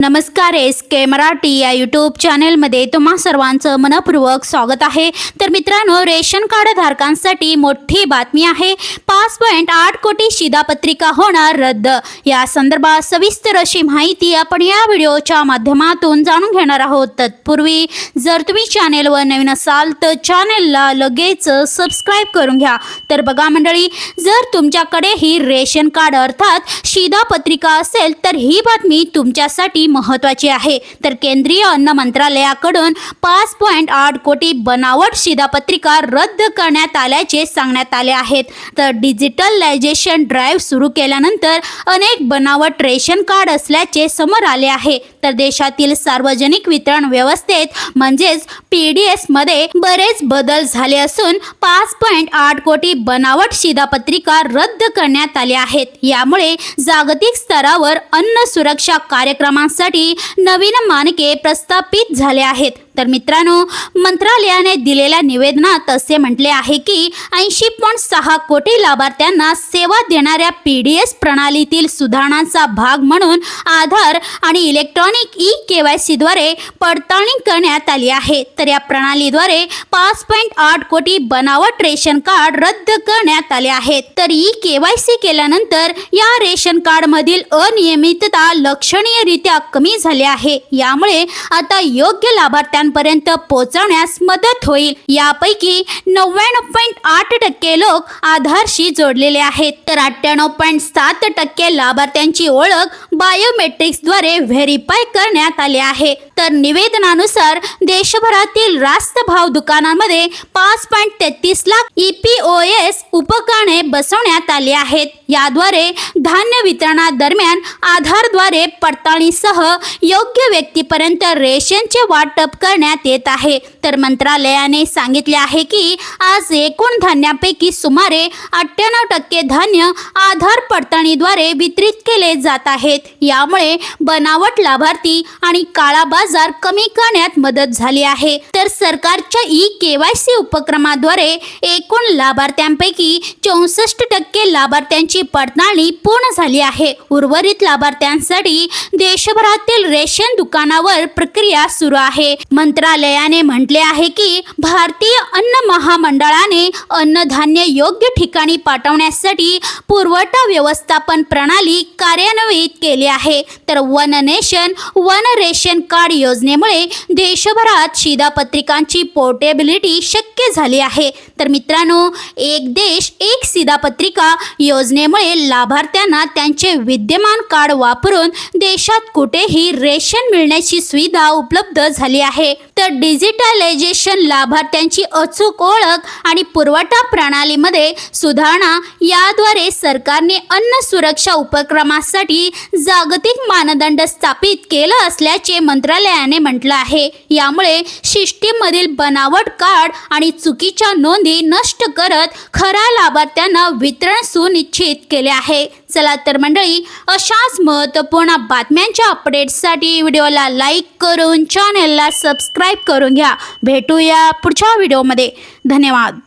नमस्कार एस के मराठी या यूट्यूब चॅनेलमध्ये तुम्हा सर्वांचं मनपूर्वक स्वागत आहे. तर मित्रांनो रेशन कार्ड धारकांसाठी मोठी बातमी आहे. पाच पॉईंट आठ कोटी शिधापत्रिका होणार रद्द. या संदर्भात सविस्तर अशी माहिती आपण या व्हिडिओच्या माध्यमातून जाणून घेणार आहोत. तत्पूर्वी जर तुम्ही चॅनेलवर नवीन असाल तर चॅनेलला लगेच सबस्क्राईब करून घ्या. तर बघा मंडळी जर तुमच्याकडेही रेशन कार्ड अर्थात शिधापत्रिका असेल तर ही बातमी तुमच्यासाठी महत्त्वाची आहे. तर केंद्रीय अन्न मंत्रालयाकडून पाच पॉईंट आठ कोटी बनावट शिधापत्रिका रद्द करण्यात आल्याचे सांगण्यात आले आहेत. तर डिजिटलायझेशन ड्राईव्ह सुरू केल्यानंतर अनेक बनावट रेशन कार्ड असल्याचे समोर आले आहे. तर देशातील सार्वजनिक वितरण व्यवस्थेत म्हणजेच पी डी एसमध्ये बरेच बदल झाले असून पाच पॉईंट आठ कोटी बनावट शिधापत्रिका रद्द करण्यात आल्या आहेत. यामुळे जागतिक स्तरावर अन्न सुरक्षा कार्यक्रमांसाठी नवीन मानके प्रस्थापित झाले आहेत. तर मित्रांनो मंत्रालयाने दिलेल्या निवेदनात असे म्हटले आहे की ऐंशी पॉईंट सहा कोटी लाभार्थ्यांना सेवा देणाऱ्या पी डी एस प्रणालीतील सुधारणांचा भाग म्हणून आधार आणि इलेक्ट्रॉनिक ई के वाय सीद्वारे पडताळणी करण्यात आली आहे. तर या प्रणालीद्वारे पाच पॉईंट आठ कोटी बनावट रेशन कार्ड रद्द करण्यात आले आहेत तर ई के वाय सी केल्यानंतर या रेशन कार्डमधील अनियमितता लक्षणीयरित्या कमी झाली आहे. यामुळे आता योग्य लाभार्थ्या लाभार्थ्यांपर्यंत पोहोचवण्यास मदत होईल. यापैकी नव्याण्णव पॉईंट आठ टक्के लोक आधारशी जोडलेले आहेत. तर अठ्ठ्याण्णव पॉईंट सात टक्के लाभार्थ्यांची ओळख बायोमेट्रिक्सद्वारे व्हेरीफाय करण्यात आले आहे. तर निवेदनानुसार देशभरातील रास्त भाव दुकानांमध्ये पाच पॉईंट तेहतीस lakh e P O S उपकरणे बसवण्यात आली आहेत. याद्वारे धान्य वितरणादरम्यान आधारद्वारे पडताळणीसह योग्य व्यक्तीपर्यंत रेशनचे वाटप करण्यात येत आहे. तर मंत्रालयाने सांगितले आहे की आज एकूण धान्यापैकी सुमारे अठ्ठ्याण्णव टक्के धान्य आधार पडताळणीद्वारे वितरित केले जात आहेत. यामुळे बनावट लाभार्थी आणि काळा बाजार कमी करण्यात मदत झाली आहे. तर सरकारच्या ई केवायसी उपक्रमाद्वारे एकूण लाभार्थ्यांपैकी चौसष्ट टक्के लाभार्थ्यांची पडताळणी पूर्ण झाली आहे. उर्वरित लाभार्थ्यांसाठी देशभरातील रेशन दुकानावर प्रक्रिया सुरू आहे. मंत्रालयाने म्हटले आहे की भारतीय अन्न महामंडळाने अन्नधान्य योग्य ठिकाणी पाठवण्यासाठी पुरवठा व्यवस्थापन प्रणाली कार्यान्वित केली आहे. तर one nation one ration card योजनेमुळे देशभरात शिधापत्रिकांची पोर्टेबिलिटी शक्य झाली आहे. तर मी मित्रांनो एक देश एक शिधापत्रिका योजनेमुळे लाभार्थ्यांना त्यांचे विद्यमान कार्ड वापरून देशात कुठेही रेशन मिळण्याची सुविधा उपलब्ध झाली आहे. तर डिजिटलायझेशन लाभार्थ्यांची अचूक ओळख आणि पुरवठा प्रणालीमध्ये सुधारणा याद्वारे सरकारने अन्न सुरक्षा उपक्रमासाठी जागतिक मानदंड स्थापित केलं असल्याचे मंत्रालयाने म्हटलं आहे. यामुळे सिस्टीममधील बनावट कार्ड आणि चुकीच्या नोंदी न नष्ट करत खऱ्या लाभार्थ्यांना वितरण सुनिश्चित केले आहे. चला तर मंडळी अशाच महत्त्वपूर्ण बातम्यांच्या अपडेट्ससाठी व्हिडिओला लाईक करून चॅनेलला सबस्क्राईब करून घ्या. भेटूया पुढच्या व्हिडिओमध्ये धन्यवाद.